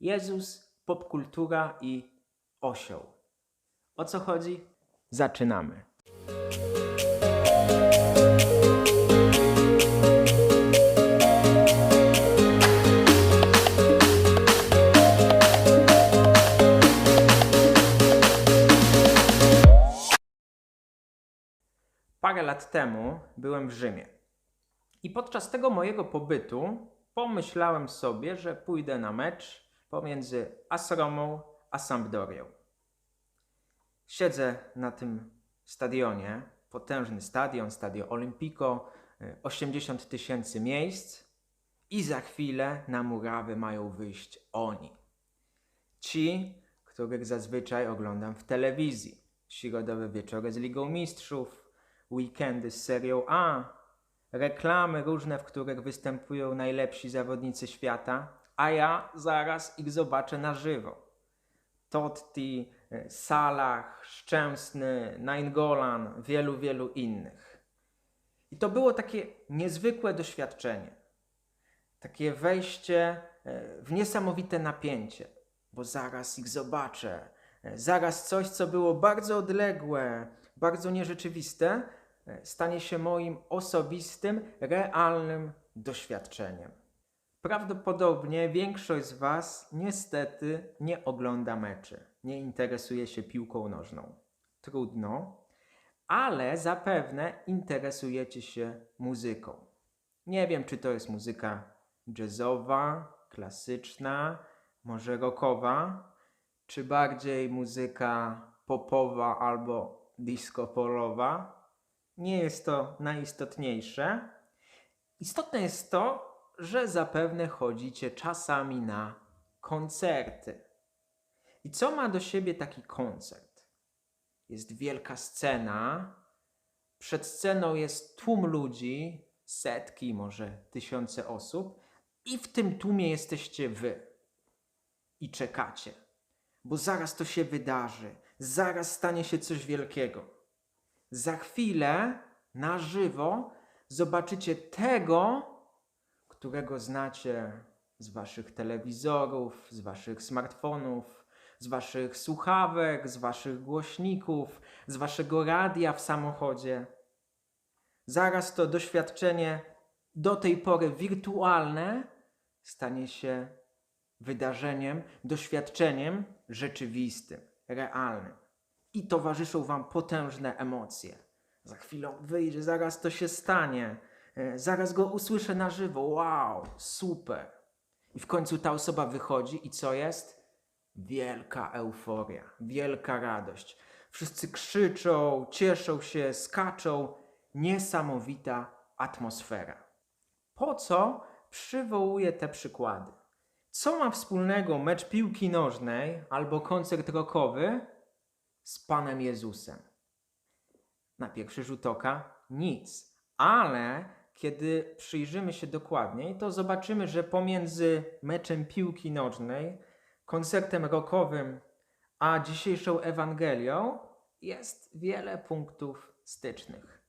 Jezus, popkultura i osioł. O co chodzi? Zaczynamy. Parę lat temu byłem w Rzymie. I podczas tego mojego pobytu pomyślałem sobie, że pójdę na mecz pomiędzy AS Romą a Sampdorią. Siedzę na tym stadionie, potężny stadion, Stadio Olimpico, y, 80 tysięcy miejsc i za chwilę na murawę mają wyjść oni. Ci, których zazwyczaj oglądam w telewizji. Środowe wieczory z Ligą Mistrzów, weekendy z serią A, reklamy różne, w których występują najlepsi zawodnicy świata, a ja zaraz ich zobaczę na żywo. Totti, e, Salah, Szczęsny, Nainggolan, wielu, wielu innych. I to było takie niezwykłe doświadczenie. Takie wejście e, w niesamowite napięcie, bo zaraz ich zobaczę. E, Zaraz coś, co było bardzo odległe, bardzo nierzeczywiste, stanie się moim osobistym, realnym doświadczeniem. Prawdopodobnie większość z Was niestety nie ogląda meczy, nie interesuje się piłką nożną. Trudno, ale zapewne interesujecie się muzyką. Nie wiem, czy to jest muzyka jazzowa, klasyczna, może rockowa, czy bardziej muzyka popowa albo disco polowa. Nie jest to najistotniejsze. Istotne jest to, że zapewne chodzicie czasami na koncerty. I co ma do siebie taki koncert? Jest wielka scena, przed sceną jest tłum ludzi, setki, może tysiące osób, i w tym tłumie jesteście wy. I czekacie, bo zaraz to się wydarzy, zaraz stanie się coś wielkiego. Za chwilę na żywo zobaczycie tego, którego znacie z waszych telewizorów, z waszych smartfonów, z waszych słuchawek, z waszych głośników, z waszego radia w samochodzie. Zaraz to doświadczenie do tej pory wirtualne stanie się wydarzeniem, doświadczeniem rzeczywistym, realnym. I towarzyszą wam potężne emocje. Za chwilę wyjdzie, zaraz to się stanie. E, Zaraz go usłyszę na żywo. Wow, super. I w końcu ta osoba wychodzi i co jest? Wielka euforia, wielka radość. Wszyscy krzyczą, cieszą się, skaczą. Niesamowita atmosfera. Po co przywołuję te przykłady? Co ma wspólnego mecz piłki nożnej albo koncert rockowy z Panem Jezusem? Na pierwszy rzut oka nic, ale kiedy przyjrzymy się dokładniej, to zobaczymy, że pomiędzy meczem piłki nożnej, koncertem rockowym, a dzisiejszą Ewangelią jest wiele punktów stycznych.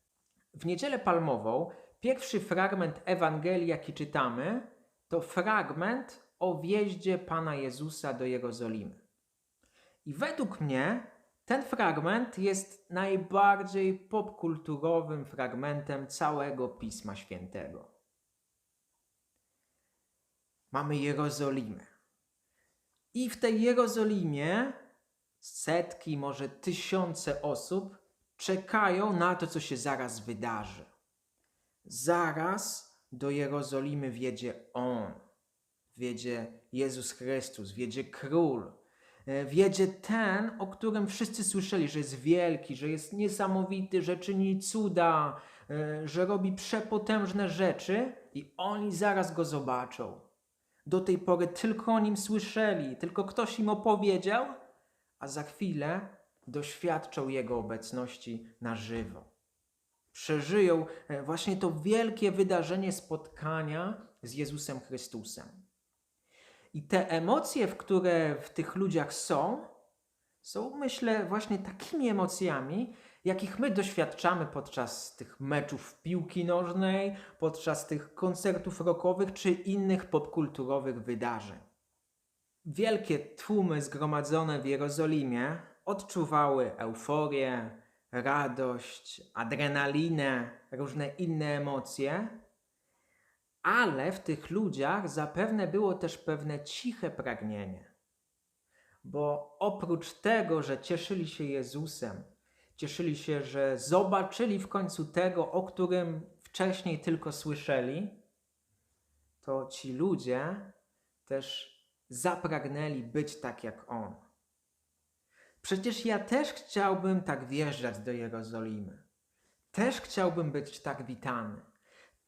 W niedzielę palmową pierwszy fragment Ewangelii, jaki czytamy, to fragment o wjeździe Pana Jezusa do Jerozolimy. I według mnie ten fragment jest najbardziej popkulturowym fragmentem całego Pisma Świętego. Mamy Jerozolimę. I w tej Jerozolimie setki, może tysiące osób czekają na to, co się zaraz wydarzy. Zaraz do Jerozolimy wjedzie On, wjedzie Jezus Chrystus, wjedzie Król, e, wjedzie ten, o którym wszyscy słyszeli, że jest wielki, że jest niesamowity, że czyni cuda, e, że robi przepotężne rzeczy i oni zaraz go zobaczą. Do tej pory tylko o nim słyszeli, tylko ktoś im opowiedział, a za chwilę doświadczą jego obecności na żywo. Przeżyją e, właśnie to wielkie wydarzenie spotkania z Jezusem Chrystusem. I te emocje, w które w tych ludziach są, są myślę właśnie takimi emocjami, jakich my doświadczamy podczas tych meczów piłki nożnej, podczas tych koncertów rockowych czy innych popkulturowych wydarzeń. wielkie tłumy zgromadzone w Jerozolimie odczuwały euforię, radość, adrenalinę, różne inne emocje, ale w tych ludziach zapewne było też pewne ciche pragnienie. Bo oprócz tego, że cieszyli się Jezusem, cieszyli się, że zobaczyli w końcu tego, o którym wcześniej tylko słyszeli, to ci ludzie też zapragnęli być tak jak On. Przecież ja też chciałbym tak wjeżdżać do Jerozolimy. Też chciałbym być tak witany.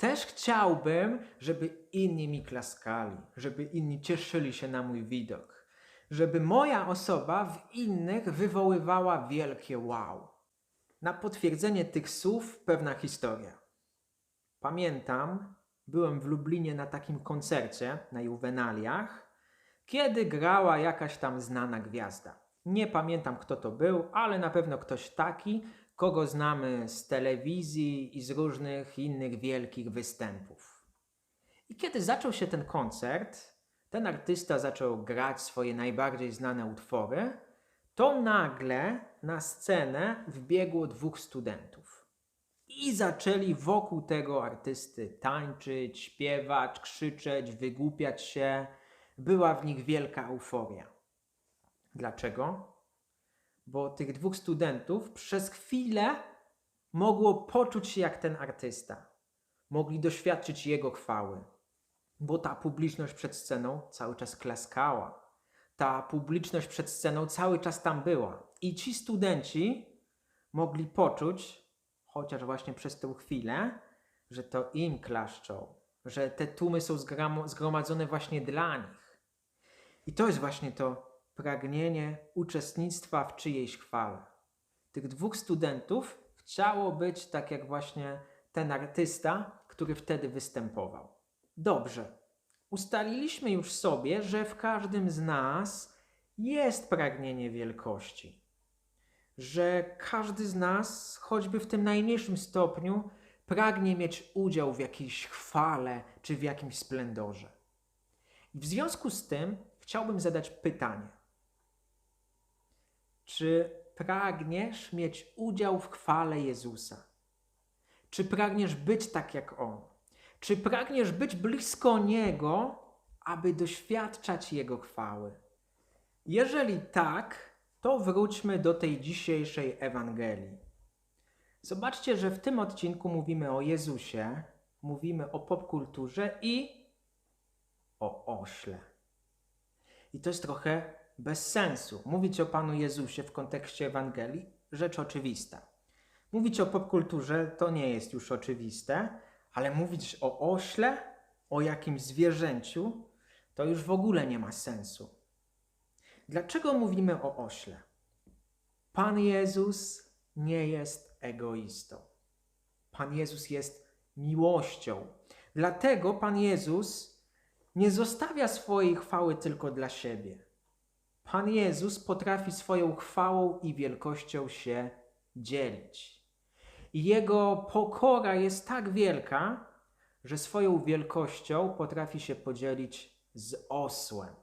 Też chciałbym, żeby inni mi klaskali, żeby inni cieszyli się na mój widok, żeby moja osoba w innych wywoływała wielkie wow. Na potwierdzenie tych słów pewna historia. Pamiętam, byłem w Lublinie na takim koncercie na Juwenaliach, kiedy grała jakaś tam znana gwiazda. Nie pamiętam kto to był, ale na pewno ktoś taki, kogo znamy z telewizji i z różnych innych wielkich występów. I kiedy zaczął się ten koncert, ten artysta zaczął grać swoje najbardziej znane utwory, to nagle na scenę wbiegło dwóch studentów. I zaczęli wokół tego artysty tańczyć, śpiewać, krzyczeć, wygłupiać się. Była w nich wielka euforia. Dlaczego? Bo tych dwóch studentów przez chwilę mogło poczuć się jak ten artysta. Mogli doświadczyć jego chwały. Bo ta publiczność przed sceną cały czas klaskała. Ta publiczność przed sceną cały czas tam była. I ci studenci mogli poczuć, chociaż właśnie przez tę chwilę, że to im klaszczą, że te tłumy są zgromadzone właśnie dla nich. I to jest właśnie to pragnienie uczestnictwa w czyjejś chwale. Tych dwóch studentów chciało być tak jak właśnie ten artysta, który wtedy występował. Dobrze, ustaliliśmy już sobie, że w każdym z nas jest pragnienie wielkości. Że każdy z nas, choćby w tym najmniejszym stopniu, pragnie mieć udział w jakiejś chwale czy w jakimś splendorze. I w związku z tym chciałbym zadać pytanie. Czy pragniesz mieć udział w chwale Jezusa? Czy pragniesz być tak jak On? Czy pragniesz być blisko Niego, aby doświadczać Jego chwały? Jeżeli tak, to wróćmy do tej dzisiejszej Ewangelii. Zobaczcie, że w tym odcinku mówimy o Jezusie, mówimy o popkulturze i o ośle. I to jest trochę bez sensu. Mówić o Panu Jezusie w kontekście Ewangelii, rzecz oczywista. Mówić o popkulturze to nie jest już oczywiste, ale mówić o ośle, o jakimś zwierzęciu, to już w ogóle nie ma sensu. Dlaczego mówimy o ośle? Pan Jezus nie jest egoistą. Pan Jezus jest miłością. Dlatego Pan Jezus nie zostawia swojej chwały tylko dla siebie. Pan Jezus potrafi swoją chwałą i wielkością się dzielić. Jego pokora jest tak wielka, że swoją wielkością potrafi się podzielić z osłem.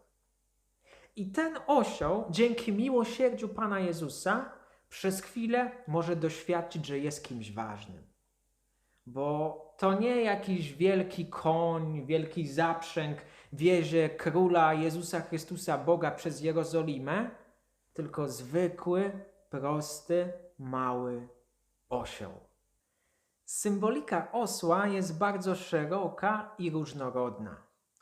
I ten osioł, dzięki miłosierdziu Pana Jezusa, przez chwilę może doświadczyć, że jest kimś ważnym. Bo to nie jakiś wielki koń, wielki zaprzęg wiezie króla Jezusa Chrystusa, Boga przez Jerozolimę, tylko zwykły, prosty, mały osioł. Symbolika osła jest bardzo szeroka i różnorodna.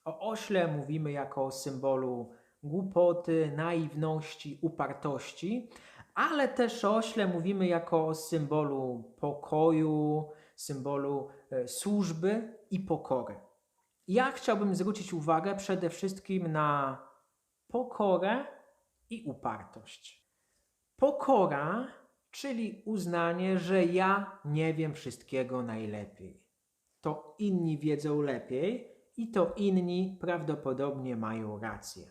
O ośle mówimy jako o symbolu głupoty, naiwności, upartości, ale też o ośle mówimy jako o symbolu pokoju, symbolu e, służby i pokory. Ja chciałbym zwrócić uwagę przede wszystkim na pokorę i upartość. Pokora, czyli uznanie, że ja nie wiem wszystkiego najlepiej. To inni wiedzą lepiej i to inni prawdopodobnie mają rację.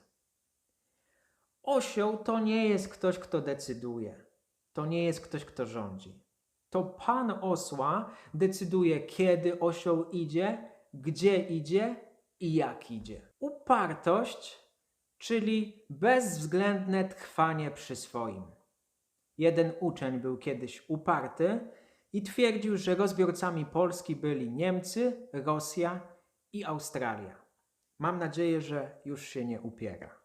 Osioł to nie jest ktoś, kto decyduje. To nie jest ktoś, kto rządzi. To pan osła decyduje, kiedy osioł idzie, gdzie idzie i jak idzie. Upartość czyli bezwzględne trwanie przy swoim. Jeden uczeń był kiedyś uparty i twierdził, że rozbiorcami Polski byli Niemcy, Rosja i Australia. Mam nadzieję, że już się nie upiera.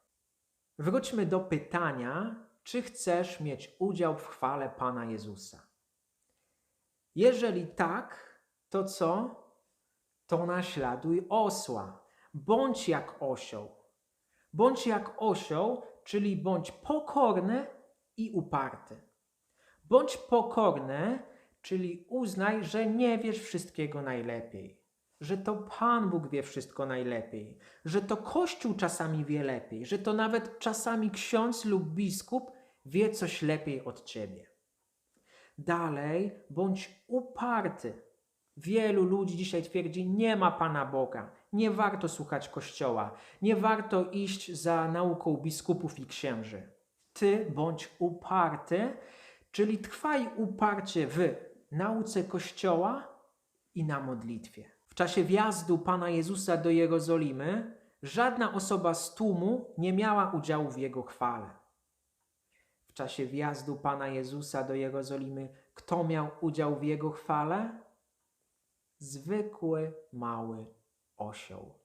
Wróćmy do pytania, czy chcesz mieć udział w chwale Pana Jezusa. Jeżeli tak, to co? To naśladuj osła. Bądź jak osioł. Bądź jak osioł, czyli bądź pokorny i uparty. Bądź pokorny, czyli uznaj, że nie wiesz wszystkiego najlepiej, że to Pan Bóg wie wszystko najlepiej, że to Kościół czasami wie lepiej, że to nawet czasami ksiądz lub biskup wie coś lepiej od ciebie. Dalej, bądź uparty. Wielu ludzi dzisiaj twierdzi, nie ma Pana Boga, nie warto słuchać Kościoła, nie warto iść za nauką biskupów i księży. Ty bądź uparty, czyli trwaj uparcie w nauce Kościoła i na modlitwie. W czasie wjazdu Pana Jezusa do Jerozolimy żadna osoba z tłumu nie miała udziału w Jego chwale. W czasie wjazdu Pana Jezusa do Jerozolimy kto miał udział w Jego chwale? Zwykły, mały osioł.